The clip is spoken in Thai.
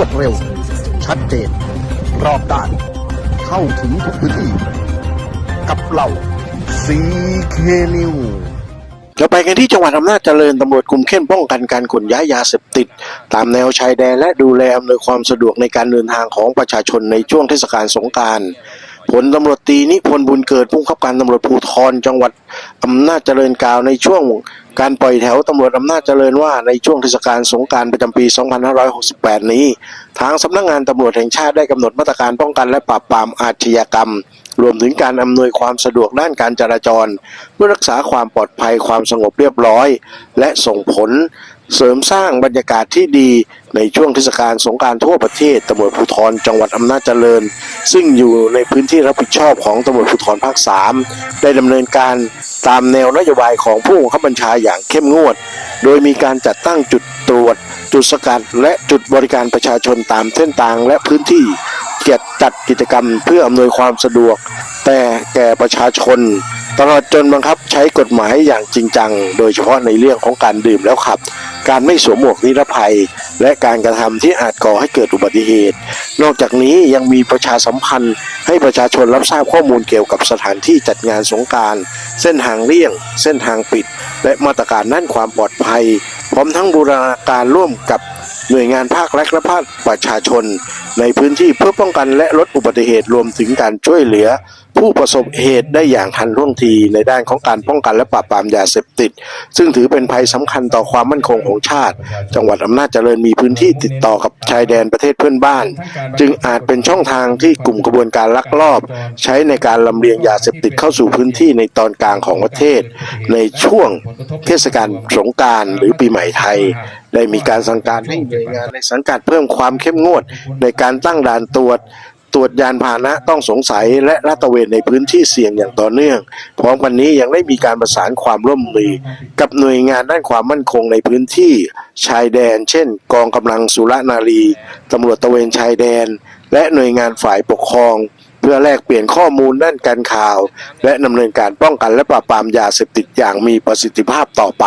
วดเร็ว ชัดเจน รอบด้าน เข้าถึงทุกพื้นที่ กับเราซีเคนิวเราไปกันที่จังหวัดอำนาจเจริญตำรวจคุมเข้มป้องกันการขนย้ายยาเสพติด ตามแนวชายแดนและดูแลอำนวยความสะดวกในการเดินทางของประชาชนในช่วงเทศกาลสงกราร ผลตำรวจตีนิพนธ์บุญเกิดผู้บับการตำรวจภูธรจังหวัดอำนาจเจริญกล่าวในช่วงการปล่อยแถวตำรวจอำนาจเจริญว่าในช่วงเทศกาลสงการประจำปี 2568 นี้ ทางสำนักงานตำรวจแห่งชาติได้กำหนดมาตรการป้องกันและปราบปรามอาชญากรรม รวมถึงการอำนวยความสะดวกด้านการจราจร เพื่อรักษาความปลอดภัยความสงบเรียบร้อย และส่งผล เสริมสร้างบรรยากาศที่ดีในช่วงเทศกาลสงการทั่วประเทศตำรวจภูธรจังหวัดอำนาจเจริญ ซึ่งอยู่ในพื้นที่รับผิดชอบของตำรวจภูธรภาค 3 ได้ดำเนินการตามแนวนโยบายของผู้บังคับบัญชาอย่างเข้มงวด โดยมีการจัดตั้งจุดตรวจ จุดสกัดและจุดบริการประชาชนตามเส้นทางและพื้นที่เกียรติจัดกิจกรรมเพื่ออำนวยความสะดวก แต่แก่ประชาชน ตลอดจนบังคับใช้กฎหมายอย่างจริงจัง โดยเฉพาะในเรื่องของการดื่มแล้วขับ การไม่สวมหมวกนิรภัย และการกระทำที่อาจก่อให้เกิดอุบัติเหตุ นอกจากนี้ยังมีประชาสัมพันธ์ ให้ประชาชนรับทราบข้อมูลเกี่ยวกับสถานที่จัดงานสงการ เส้นทางเลี่ยง เส้นทางปิด และมาตรการด้านความปลอดภัย พร้อมทั้งบูรณาการร่วมกับหน่วยงานภาครัฐและภาคประชาชน ในพื้นที่เพื่อป้องกันและลดอุบัติเหตุรวมถึงการช่วยเหลือ ผู้ประสบเหตุได้อย่างทันท่วงทีในด้านของการป้องกันและปราบปรามยาเสพติด ซึ่งถือเป็นภัยสำคัญต่อความมั่นคงของชาติ จังหวัดอำนาจเจริญมีพื้นที่ติดต่อกับชายแดนประเทศเพื่อนบ้าน จึงอาจเป็นช่องทางที่กลุ่มกระบวนการลักลอบ ใช้ในการลำเลียงยาเสพติดเข้าสู่พื้นที่ในตอนกลางของประเทศ ในช่วงเทศกาลสงการหรือปีใหม่ไทย ได้มีการสั่งการให้หน่วยงานในสังกัดเพิ่มความเข้มงวดในการตั้งด่านตรวจ ตรวจยานพาหนะต้องสงสัยและลาดตระเวนในพื้นที่เสี่ยงอย่างต่อเนื่อง พร้อมกันนี้ยังได้มีการประสานความร่วมมือ กับหน่วยงานด้านความมั่นคงในพื้นที่ชายแดน เช่น กองกำลังสุรนารีตำรวจตระเวนชายแดน และหน่วยงานฝ่ายปกครอง เพื่อแลกเปลี่ยนข้อมูลด้านการข่าว และดำเนินการป้องกันและปราบปรามยาเสพติดอย่างมีประสิทธิภาพต่อไป